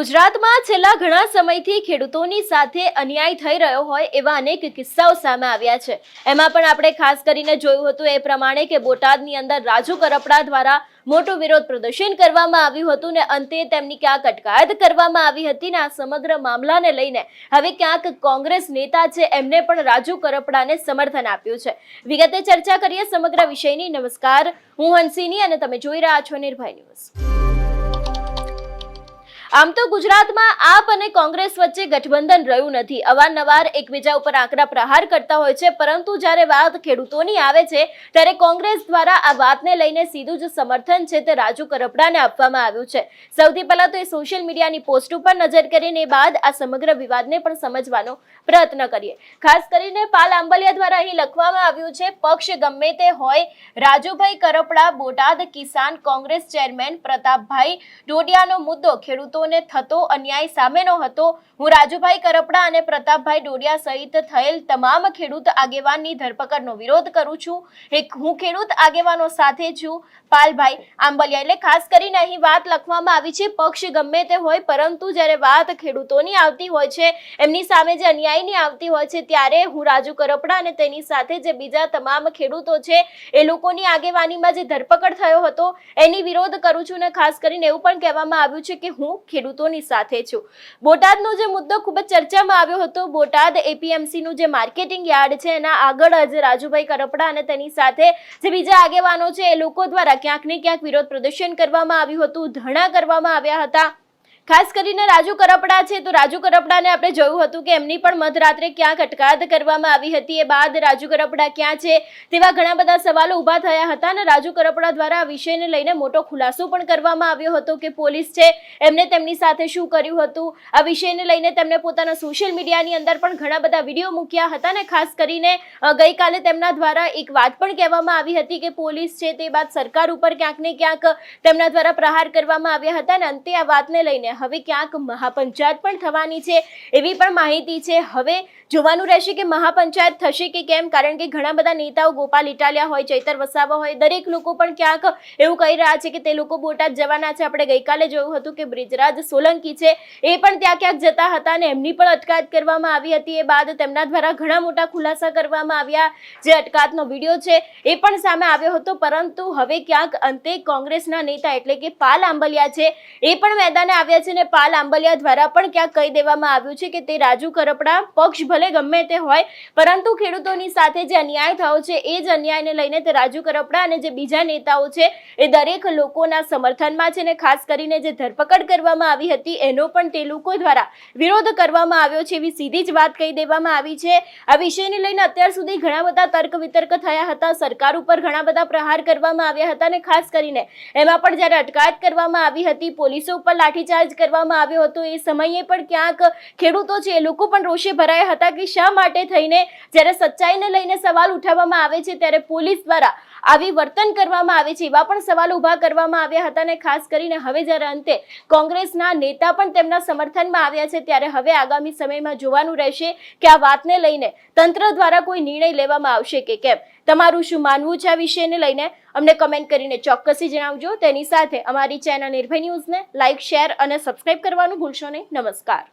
ગુજરાતમાં છેલ્લા ઘણા સમયથી ખેડૂતોની સાથે અન્યાય થઈ રહ્યો હોય એવા અનેક કિસ્સાઓ સામે આવ્યા છે. એમાં પણ આપણે ખાસ કરીને જોયું હતું એ પ્રમાણે કે બોટાદની અંદર રાજુ કરપડા દ્વારા મોટું વિરોધ પ્રદર્શન કરવામાં આવ્યું હતું ને અંતે તેમની ક્યાંક અટકાયત કરવામાં આવી હતી ને આ સમગ્ર મામલાને લઈને હવે ક્યાંક કોંગ્રેસ નેતા છે એમને પણ રાજુ કરપડાને સમર્થન આપ્યું છે. વિગતે ચર્ચા કરીએ સમગ્ર વિષયની. નમસ્કાર, હું હંસિની અને તમે જોઈ રહ્યા છો નિર્ભય ન્યૂઝ. આમ તો ગુજરાતમાં આપ અને કોંગ્રેસ વચ્ચે ગઠબંધન રહ્યું નથી. અવારનવાર એકબીજા ઉપર આકરા પ્રહાર કરતા હોય છે, પરંતુ જ્યારે વાત ખેડૂતોની આવે છે, ત્યારે કોંગ્રેસ દ્વારા આ વાતને લઈને સીધું જ સમર્થન છે તે રાજુ કરપડાને આપવામાં આવ્યું છે. સૌથી પહેલા તો એ સોશિયલ મીડિયાની પોસ્ટ ઉપર નજર કરીને બાદ આ સમગ્ર વિવાદને પણ સમજવાનો પ્રયત્ન કરીએ. ખાસ કરીને પાલ આંબલિયા દ્વારા અહીં લખવામાં આવ્યું છે, પક્ષ ગમે તે હોય, રાજુભાઈ કરપડા, બોટાદ કિસાન કોંગ્રેસ ચેરમેન પ્રતાપભાઈ ડોડિયાનો મુદ્દો ખેડૂતોને થતો અન્યાય સામેનો હતો. હું રાજુભાઈ કરપડા અને પ્રતાપભાઈ ડોડિયા સહિત થયેલ તમામ ખેડૂત આગેવાનની ધરપકડનો વિરોધ કરું છું. એક હું ખેડૂત આગેવાનો સાથે છું. પાલભાઈ આંબલિયા, એટલે ખાસ કરીને અહીં વાત લખવામાં આવી છે, પક્ષ ગમે તે હોય, પરંતુ જ્યારે વાત ખેડૂતોની આવતી હોય છે, એમની સામે જે અન્યાયની આવતી હોય છે, ત્યારે હું રાજુ કરપડા અને તેની સાથે જે બીજા તમામ ખેડૂતો છે, એ લોકોની આગેવાનીમાં જે ધરપકડ થયો હતો, એની વિરોધ કરું છું અને ખાસ કરીને એવું પણ કહેવામાં આવ્યું છે કે હું ખેડૂતોની સાથે છું. બોટાદનો જે મુદ્દો ખૂબ જ ચર્ચામાં આવ્યો હતો, બોટાદ એપીએમસીનું જે માર્કેટિંગ યાર્ડ છે, એના આગળ જ રાજુભાઈ કરપડા અને તેની સાથે જે બીજા આગેવાનો છે, એ લોકો દ્વારા ક્યાંક ને ક્યાંક વિરોધ પ્રદર્શન કરવામાં આવ્યું હતું, ધરણા કરવામાં આવ્યા હતા. ખાસ કરીને રાજુ કરપડા છે, તો રાજુ કરપડાને આપણે જોયું હતું કે એમની પણ મધરાત્રે ક્યાંક અટકાયત કરવામાં આવી હતી. એ બાદ રાજુ કરપડા ક્યાં છે તેવા ઘણા બધા સવાલો ઊભા થયા હતા અને રાજુ કરપડા દ્વારા આ વિષયને લઈને મોટો ખુલાસો પણ કરવામાં આવ્યો હતો કે પોલીસ છે, એમને તેમની સાથે શું કર્યું હતું? આ વિષયને લઈને તેમણે પોતાના સોશિયલ મીડિયાની અંદર પણ ઘણા બધા વીડિયો મૂક્યા હતા ને ખાસ કરીને ગઈકાલે તેમના દ્વારા એક વાત પણ કહેવામાં આવી હતી કે પોલીસ છે તે બાદ સરકાર ઉપર ક્યાંક ને ક્યાંક તેમના દ્વારા પ્રહાર કરવામાં આવ્યા હતા અને અંતે આ વાતને લઈને હવે ક્યાંક મહાપંચાયત પણ થવાની છે એવી પણ માહિતી છે. હવે જોવાનું રહેશે કે મહાપંચાયત થશે કે કેમ? કારણ કે ઘણા બધા નેતાઓ ગોપાલ ઇટાલિયા હોય, ચૈતર વસાવા હોય, દરેક લોકો પણ ક્યાંક એવું કહી રહ્યા છે કે તે લોકો બોટાદ જવાના છે. આપણે ગઈકાલે જોયું હતું કે બ્રિજરાજ સોલંકી છે, એ પણ ત્યાં ક્યાંક જતા હતા અને એમની પણ અટકાયત કરવામાં આવી હતી. એ બાદ તેમના દ્વારા ઘણા મોટા ખુલાસા કરવામાં આવ્યા. જે અટકાયતનો વીડિયો છે, એ પણ સામે આવ્યો હતો. પરંતુ હવે ક્યાંક અંતે કોંગ્રેસના નેતા એટલે કે પાલ આંબલિયા છે, એ પણ મેદાને આવ્યા છે અને પાલ આંબલિયા દ્વારા પણ ક્યાંક કહી દેવામાં આવ્યું છે કે તે રાજુ કરપડા પક્ષ ભલે ગમે તે હોય, પરંતુ ખેડૂતોની સાથે જે અન્યાય થયો છે, એ જ અન્યાયને લઈને તે રાજુ કરપડા અને જે બીજા નેતાઓ છે, એ દરેક લોકોના સમર્થનમાં છે ને ખાસ કરીને જે ધરપકડ કરવામાં આવી હતી, એનો પણ તે લોકો દ્વારા વિરોધ કરવામાં આવ્યો છે એવી સીધી જ વાત કહી દેવામાં આવી છે. આ વિષયને લઈને અત્યાર સુધી ઘણા બધા તર્ક વિતર્ક થયા હતા, સરકાર ઉપર ઘણા બધા પ્રહાર કરવામાં આવ્યા હતા અને ખાસ કરીને એમાં પણ જ્યારે અટકાયત કરવામાં આવી હતી, પોલીસો ઉપર લાઠીચાર્જ કરવામાં આવ્યો હતો, એ સમયે પણ ક્યાંક ખેડૂતો છે એ લોકો પણ રોષે ભરાયા હતા કે શા માટે થઈને જ્યારે સચ્ચાઈને લઈને સવાલ ઉઠાવવામાં આવે છે ત્યારે પોલીસ દ્વારા આવી વર્તન કરવામાં આવે છે એવા પણ સવાલ ઊભા કરવામાં આવ્યા હતા અને ખાસ કરીને હવે જ્યારે અંતે કોંગ્રેસના નેતા પણ તેમના સમર્થનમાં આવ્યા છે ત્યારે હવે આગામી સમયમાં જોવાનું રહેશે કે આ વાતને લઈને તંત્ર દ્વારા કોઈ નિર્ણય લેવામાં આવશે કે કેમ? તમારું શું માનવું છે આ વિષયને લઈને? અમને કમેન્ટ કરીને ચોક્કસથી જણાવજો. તેની સાથે અમારી ચેનલ નિર્ભય ન્યૂઝને લાઇક શેર અને સબસ્ક્રાઇબ કરવાનું ભૂલશો નહીં. નમસ્કાર.